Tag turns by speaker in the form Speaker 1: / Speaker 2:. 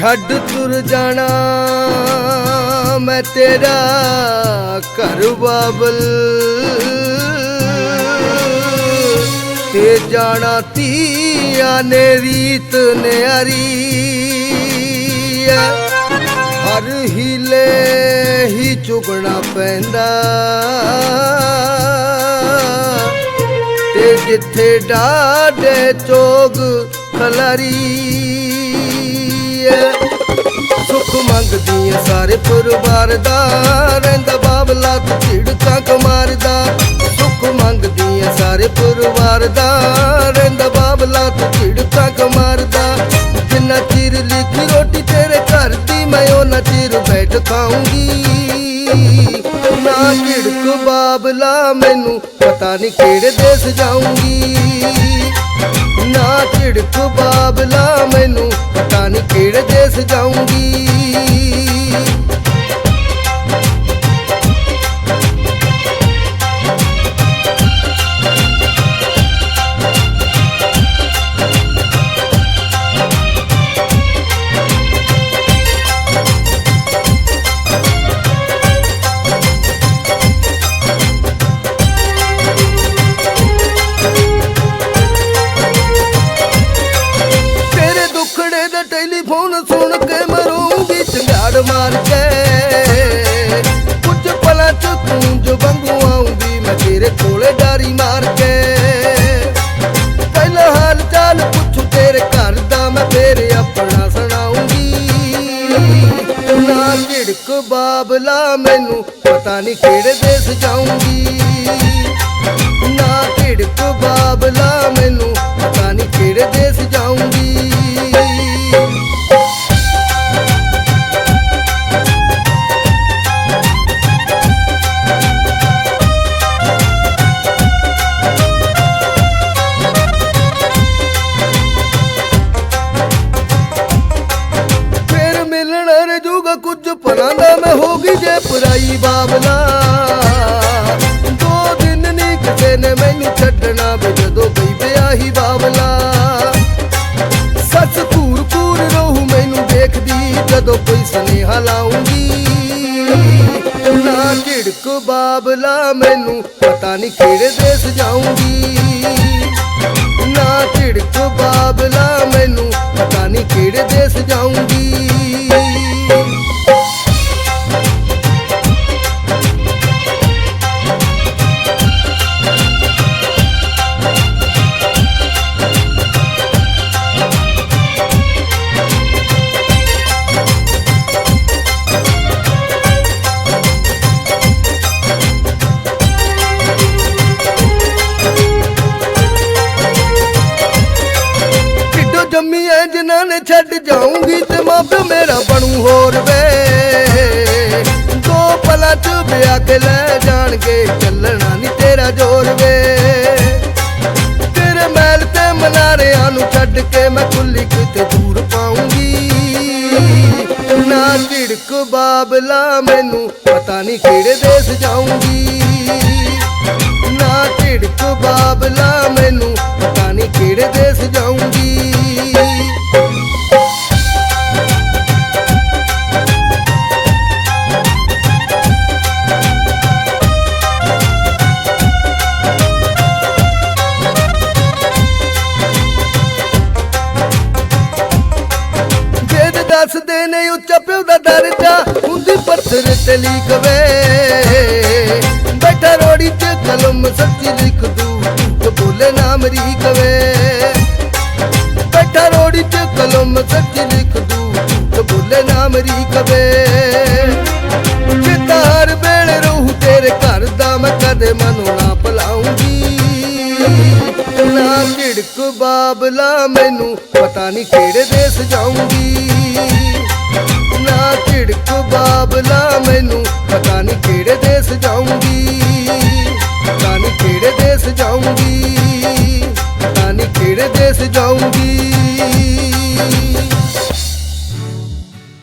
Speaker 1: ਛੱਡ ਤੁਰ ਜਾਣਾ, ਮੈਂ ਤੇਰਾ ਘਰ ਬਾਬਲ ਤੇ ਜਾਣਾ ਧੀਆਂ ਨੇ, ਰੀਤ ਨਿਆਰੀ ਐ। ਹਰ ਹੀਲੇ ਹੀ ਚੁਗਣਾ ਪੈਂਦਾ ਤੇ ਜਿੱਥੇ ਡਾਡੇ ਚੋਗ ਖਲਰੀ ਐ। ਸੁੱਖ ਮੰਗਦੀ ਐ ਸਾਰੇ ਪਰਿਵਾਰ ਦਾ। ਰਹਿੰਦਾ ਬਾਬਲਾ ਤੇ ਝਿੜਕਾਂ ਕਮਾਰਦਾ। ਸੁੱਖ ਮੰਗਦੀ ਐ ਸਾਰੇ ਪਰਿਵਾਰ ਦਾ। ਰਹਿੰਦਾ ਬਾਬਲਾ ਤੇ ਝਿੜਕਾਂ ਕਮਾਰਦਾ। ਜਿੰਨਾ ਚਿਰ ਲਿਖੀ ਰੋਟੀ ਤੇਰੇ ਘਰ ਦੀ, ਮੈਂ ਉਹਨਾਂ ਚਿਰ ਬੈਠ ਖਾਉਂਗੀ ਨਾ ਝਿੜਕ ਬਾਬਲਾ, ਮੈਨੂੰ ਪਤਾ ਨਹੀਂ ਕਿਹੜੇ ਦੇਸ਼ ਜਾਊਂਗੀ। ਨਾ ਝਿੜਕ ਬਾਬਲਾ ਮੈਨੂੰ ਪਤਾ ਨਹੀਂ ਕਿਹੜੇ ਦੇਸ਼ ਜਾਊਂਗੀ ਦੁੱਖੜੇ ਦਾ ਟੈਲੀਫੋਨ ਸੁਣ ਕੇ ਮਰੂੰਗੀ ਚੰਗਾੜ ਮਾਰ ਕੇ। ਕੁਝ ਪਲਾਂ ਚ ਕੂੰਜ ਵਾਂਗੂ ਆਉਂਦੀ ਮੈਂ ਤੇਰੇ ਕੋਲੇ ਡਾਰੀ ਮਾਰ ਕੇ। ਪਹਿਲਾ ਹਾਲ ਚਾਲ ਪੁੱਛੂ ਤੇਰੇ ਘਰ ਦਾ ਮੈਂ ਫੇਰ ਆਪਣਾ ਸੁਣਾਉਂਗੀ। ਨਾ ਝਿੜਕ ਬਾਬਲਾ ਮੈਨੂੰ ਪਤਾ ਨਹੀਂ ਕਿਹੜੇ ਦੇਸ਼ ਜਾਊਂਗੀ। ਨਾ ਝਿੜਕ ਬਾਬਲਾ ਮੈਨੂੰ ਪੁਰਾਈ ਦੋ ਦਿਨ ਨਹੀਂ ਕਿਸੇ ਨੇ ਮੈਨੂੰ ਛੱਡਣਾ ਵੀ, ਜਦੋਂ ਗਈ ਵਿਆਹੀ ਬਾਬਲਾ ਸੱਸ ਕੂਰ ਕੂਰ ਰਹੂ ਮੈਨੂੰ ਦੇਖਦੀ, ਜਦੋਂ ਕੋਈ ਸੁਨੇਹਾ ਲਾਉਂਗੀ ਨਾ ਝਿੜਕ ਬਾਬਲਾ ਮੈਨੂੰ, ਪਤਾ ਨਹੀਂ ਕਿਹੜੇ ਦੇਸ਼ ਜਾਊਂਗੀ। ਨਾ ਝਿੜਕ ਬਾਬਲਾ ਜਿਨ੍ਹਾਂ ਨੇ ਛੱਡ ਜਾਊਂਗੀ ਤੇ ਮਾਪੇ ਮੇਰਾ ਬਣੂ ਹੋਰ ਵੇ। ਦੋ ਪਲਾਂ ਚ ਵਿਆਹ ਕੇ ਲੈ ਜਾਣਗੇ, ਚੱਲਣਾ ਨਹੀਂ ਤੇਰਾ ਜ਼ੋਰ ਵੇ। ਤੇਰੇ ਮਹਿਲ ਤੇ ਮਨਾਰਿਆਂ ਨੂੰ ਛੱਡ ਕੇ ਮੈਂ ਕੁੱਲੀ ਕਿਤੇ ਦੂਰ ਪਾਉਂਗੀ ਨਾ ਝਿੜਕ ਬਾਬਲਾ ਮੈਨੂੰ, ਪਤਾ ਨਹੀਂ ਕਿਹੜੇ ਦੇਸ਼ ਜਾਊਂਗੀ। ਨਾ ਝਿੜਕ ਬਾਬਲਾ ਮੈਨੂੰ, ਪਤਾ ਨਹੀਂ ਕਿਹੜੇ ਦੇਸ਼ ਜਾਊਂਗੀ। ਪਿਓ ਦਾ ਦਰਜਾ ਹੁੰਦੀ ਪੱਥਰ ਤੇ ਲਿਖ ਵੇ। ਬੈਠਾ ਰੋੜੀ ਚ ਕਲਮ ਸੱਚੀ ਲਿਖ ਦੂ, ਝੂਠ ਬੋਲੇ ਨਾ ਮਰੀ ਕਵੇ ਬੈਠਾ ਰੋੜੀ ਚ ਕਲਮ ਸੱਚੀ ਲਿਖ ਦੂ ਕਵੇ ਵੇਲੇ ਰਹੂ, ਤੇਰੇ ਘਰ ਦਾ ਮੈਂ ਕਦੇ ਮਨੋਂ ਨਾ ਭਲਾਉਂਗੀ। ਨਾ ਝਿੜਕ ਬਾਬਲਾ ਮੈਨੂੰ, ਪਤਾ ਨਹੀਂ ਕਿਹੜੇ ਦੇਸ਼ ਜਾਊਂਗੀ। ਨਾ ਝਿੜਕ ਬਾਬਲਾ ਮੈਨੂੰ। ਪਤਾ ਨਹੀਂ ਕਿਹੜੇ ਦੇਸ ਜਾਉਂਗੀ ਪਤਾ ਨਹੀਂ ਕਿਹੜੇ ਦੇਸ ਜਾਉਂਗੀ ਪਤਾ ਨਹੀਂ ਕਿਹੜੇ ਦੇਸ ਜਾਉਂਗੀ